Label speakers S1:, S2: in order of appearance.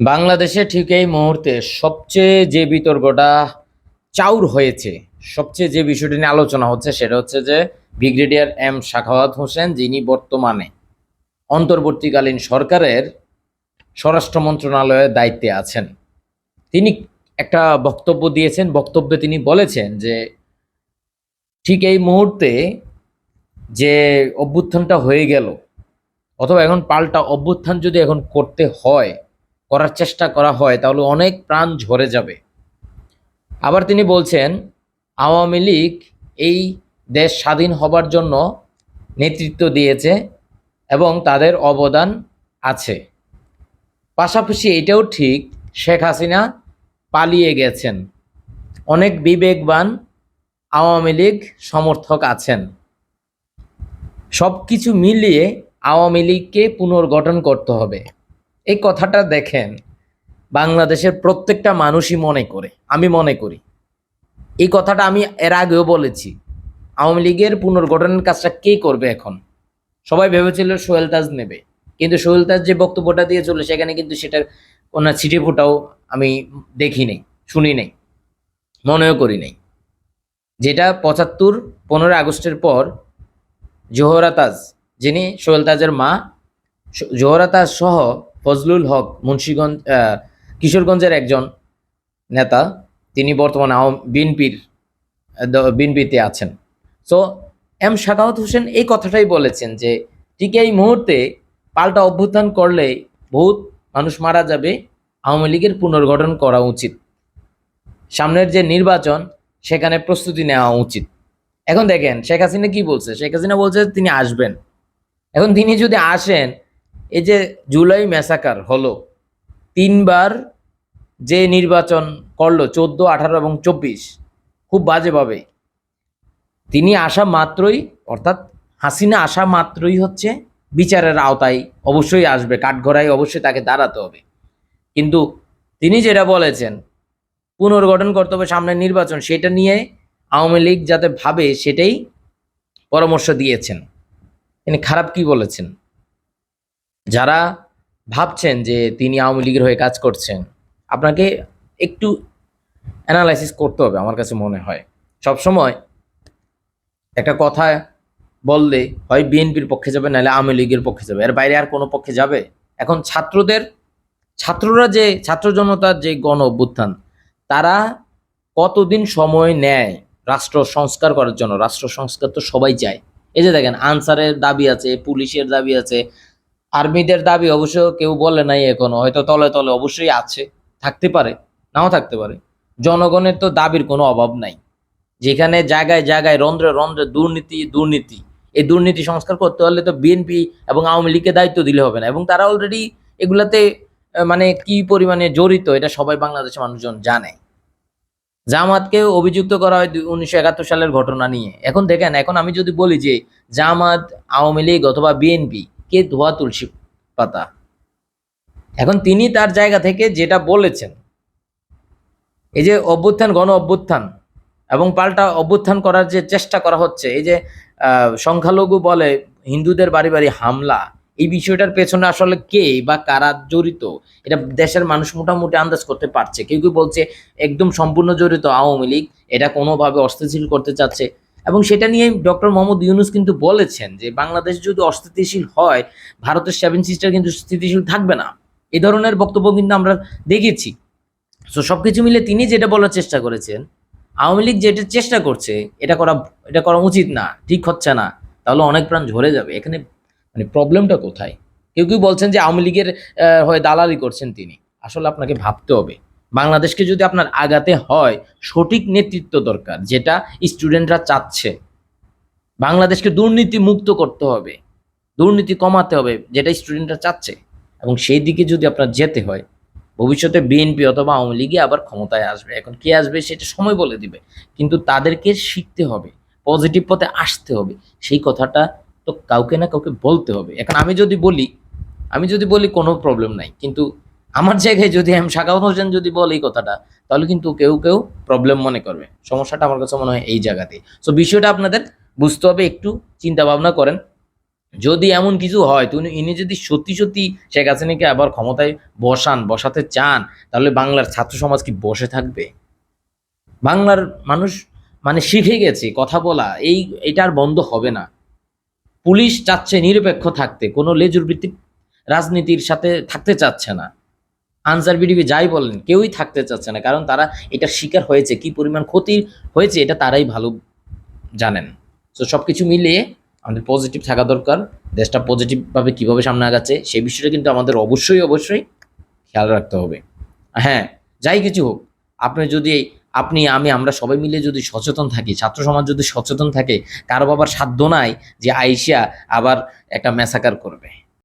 S1: বাংলাদেশে ঠিক এই মুহূর্তে সবচেয়ে যে বিতর্কটা চাউর হয়েছে, সবচেয়ে যে বিষয়টি নিয়ে আলোচনা হচ্ছে সেটা হচ্ছে যে ব্রিগেডিয়ার এম শাখাওয়াত হোসেন যিনি বর্তমানে অন্তর্বর্তীকালীন সরকারের স্বরাষ্ট্র মন্ত্রণালয়ের দায়িত্বে আছেন। তিনি একটা বক্তব্য দিয়েছেন, বক্তব্যে তিনি বলেছেন যে ঠিক এই মুহূর্তে যে অভ্যুত্থানটা হয়ে গেল, অথবা এখন পাল্টা অভ্যুত্থান যদি এখন করতে হয় করার চেষ্টা করা হয়, তাহলে অনেক প্রাণ ঝরে যাবে। আবার তিনি বলছেন, আওয়ামী লীগ এই দেশ স্বাধীন হবার জন্য নেতৃত্ব দিয়েছে এবং তাদের অবদান আছে। পাশাপাশি এটাও ঠিক, শেখ হাসিনা পালিয়ে গেছেন। অনেক বিবেকবান আওয়ামী লীগ সমর্থক আছেন। সব কিছু মিলিয়ে আওয়ামী লীগকে পুনর্গঠন করতে হবে। এই কথাটা দেখেন, বাংলাদেশের প্রত্যেকটা মানুষই মনে করে, আমি মনে করি। এই কথাটা আমি এর আগেও বলেছি, আওয়ামী লীগের পুনর্গঠনের কাজটা কে করবে এখন? সবাই ভেবেছিল সোহেল তাজ নেবে, কিন্তু সোহেল তাজ যে বক্তব্যটা দিয়ে চলে সেখানে কিন্তু সেটার ওনার ছিটে ফোটাও আমি দেখি নাই, শুনি নাই, মনেও করি নাই। যেটা পঁচাত্তর, পনেরোই আগস্টের পর জোহরা তাজ, যিনি সোহেল তাজের মা, জোহরা তাজ সহ ফজলুল হক মুন্সীগঞ্জ কিশোরগঞ্জের একজন নেতা। তিনি বর্তমানে বিএনপির বিএনপিতে আছেন। সো এম শাকাওয়াত হোসেন এই কথাটাই বলেছেন যে, ঠিক এই মুহূর্তে পাল্টা অভ্যুত্থান করলে বহুত মানুষ মারা যাবে। আওয়ামী লীগের পুনর্গঠন করা উচিত। সামনের যে নির্বাচন, সেখানে প্রস্তুতি নেওয়া উচিত। এখন দেখেন, শেখ হাসিনা কি বলছে? শেখ হাসিনা বলছে তিনি আসবেন। এখন তিনি যদি আসেন এই যে জুলাই ম্যাসাকার হলো, তিনবার যে নির্বাচন করল, চোদ্দ, আঠারো এবং চব্বিশ, খুব বাজেভাবে। তিনি আসা মাত্রই, অর্থাৎ হাসিনা আসা মাত্রই হচ্ছে বিচারের আওতায়, অবশ্যই আসবে, কাঠগড়ায় অবশ্যই তাকে দাঁড়াতে হবে। কিন্তু তিনি যেটা বলেছেন, পুনর্গঠন করতে হবে সামনের নির্বাচন, সেটা নিয়ে আওয়ামী লীগ যাতে ভাবে, সেটাই পরামর্শ দিয়েছেন। তিনি খারাপ কি বলেছেন? যারা ভাবছেন যে তিনি আওয়ামী লীগের হয়ে কাজ করছেন, আপনাকে একটু অ্যানালাইসিস করতে হবে আমার কাছে মনে হয়। সবসময় একটা কথা বললে হয় বিএনপির পক্ষে যাবে, নাহলে আওয়ামী লীগের পক্ষে যাবে। এর বাইরে আর কোনো পক্ষে যাবে? এখন ছাত্রদের, ছাত্ররা যে, ছাত্র জনতার যে গণ অভ্যুত্থান, তারা কতদিন সময় নেয় রাষ্ট্র সংস্কার করার জন্য? রাষ্ট্র সংস্কার তো সবাই চায়। এই যে দেখেন, আনসারের দাবি আছে, পুলিশের দাবি আছে আর্মিদের দাবি অবশ্য কেউ বলে নাই এখনও। হয়তো তলে তলে অবশ্যই আছে, থাকতে পারে, নাও থাকতে পারে। জনগণের তো দাবির কোনো অভাব নাই। যেখানে জায়গায় জায়গায় রন্ধ্রে রন্ধ্রে দুর্নীতি দুর্নীতি। এই দুর্নীতি সংস্কার করতে হলে তো বিএনপি এবং আওয়ামী লীগকে দায়িত্ব দিলে হবে না। এবং তারা অলরেডি এগুলাতে মানে কি পরিমাণে জড়িত, এটা সবাই বাংলাদেশের মানুষজন জানে। জামাতকে অভিযুক্ত করা হয় উনিশশো একাত্তর সালের ঘটনা নিয়ে। এখন দেখেন, এখন আমি যদি বলি যে জামাত, আওয়ামী লীগ অথবা বিএনপি কে ধোয়া তুলসী পাতা? এখন তিনি তার জায়গা থেকে যেটা বলেছেন, এই যে অভ্যুত্থান, গণ অভ্যুত্থান এবং পাল্টা অভ্যুত্থান করার যে চেষ্টা করা হচ্ছে, এই যে সংখ্যালঘু বলে হিন্দুদের বাড়ি বাড়ি হামলা, এই বিষয়টার পেছনে আসলে কে বা কারা জড়িত? এটা দেশের মানুষ মোটামুটি আন্দাজ করতে পারছে। কেউ কেউ বলছে, একদম সম্পূর্ণ জড়িত আওয়ামী লীগ, এটা কোনোভাবে অস্থিতিশীল করতে চাচ্ছে। এবং সেটা নিয়ে ডক্টর মোহাম্মদ ইউনুস কিন্তু বলেছেন যে বাংলাদেশ যদি অস্থিতিশীল হয়, ভারতের সেভেন সিস্টার কিন্তু স্থিতিশীল থাকবে না। এ ধরনের বক্তব্য কিন্তু আমরা দেখেছি। সো সব কিছু মিলে তিনি যেটা বলার চেষ্টা করেছেন, আওয়ামী লীগ যেটা চেষ্টা করছে, এটা করা এটা করা উচিত না, ঠিক হচ্ছে না, তাহলে অনেক প্রাণ ঝরে যাবে। এখানে মানে প্রবলেমটা কোথায়? কেউ কেউ বলছেন যে আওয়ামী লীগের হয়ে দালালি করছেন তিনি। আসলে আপনাকে ভাবতে হবে। বাংলাদেশকে যদি আপনার আগাতে হয়, সঠিক নেতৃত্ব দরকার, যেটা স্টুডেন্টরা চাচ্ছে। বাংলাদেশকে দুর্নীতি মুক্ত করতে হবে, দুর্নীতি কমাতে হবে, যেটা স্টুডেন্টরা চাচ্ছে। এবং সেই দিকে যদি আপনার যেতে হয়, ভবিষ্যতে বিএনপি অথবা আওয়ামী লীগে আবার ক্ষমতায় আসবে। এখন কে আসবে সেটা সময় বলে দিবে। কিন্তু তাদেরকে শিখতে হবে পজিটিভ পথে আসতে হবে। সেই কথাটা তো কাউকে না কাউকে বলতে হবে। এখন আমি যদি বলি, আমি যদি বলি কোনো প্রবলেম নাই। কিন্তু আমার জায়গায় যদি আমি শাকাউত হোসেন যদি বলে এই কথাটা, তাহলে কিন্তু কেউ কেউ প্রবলেম মনে করবে। সমস্যাটা আমার কাছে মনে হয় এই জায়গাতে। সো বিষয়টা আপনাদের বুঝতে হবে, একটু চিন্তা ভাবনা করেন। যদি এমন কিছু হয়, তো উনি, ইনি যদি সত্যি সত্যি শেখ হাসিনাকে আবার ক্ষমতায় বসান, বসাতে চান, তাহলে বাংলার ছাত্র সমাজ কি বসে থাকবে? বাংলার মানুষ মানে শিখে গেছে কথা বলা, এই, এটা আর বন্ধ হবে না। পুলিশ চাচ্ছে নিরপেক্ষ থাকতে, কোনো লেজুর ভিত্তিক রাজনীতির সাথে থাকতে চাচ্ছে না। আনসার বিডিবি যাই বলেন, কেউই থাকতে চাচ্ছে না, কারণ তারা এটা শিকার হয়েছে, কি পরিমাণ ক্ষতি হয়েছে এটা তারাই ভালো জানেন। তো সব কিছু মিলিয়ে আমাদের পজিটিভ থাকা দরকার, দেশটা পজিটিভভাবে কীভাবে সামনে আগাচ্ছে, সেই বিষয়টা কিন্তু আমাদের অবশ্যই অবশ্যই খেয়াল রাখতে হবে। হ্যাঁ যাই কিছু হোক, আপনি যদি, আপনি, আমি, আমরা সবাই মিলে যদি সচেতন থাকি, ছাত্র সমাজ যদি সচেতন থাকে, কারও বাবার সাধ্য নাই যে আইসিয়া আবার একটা ম্যাসাকার করবে।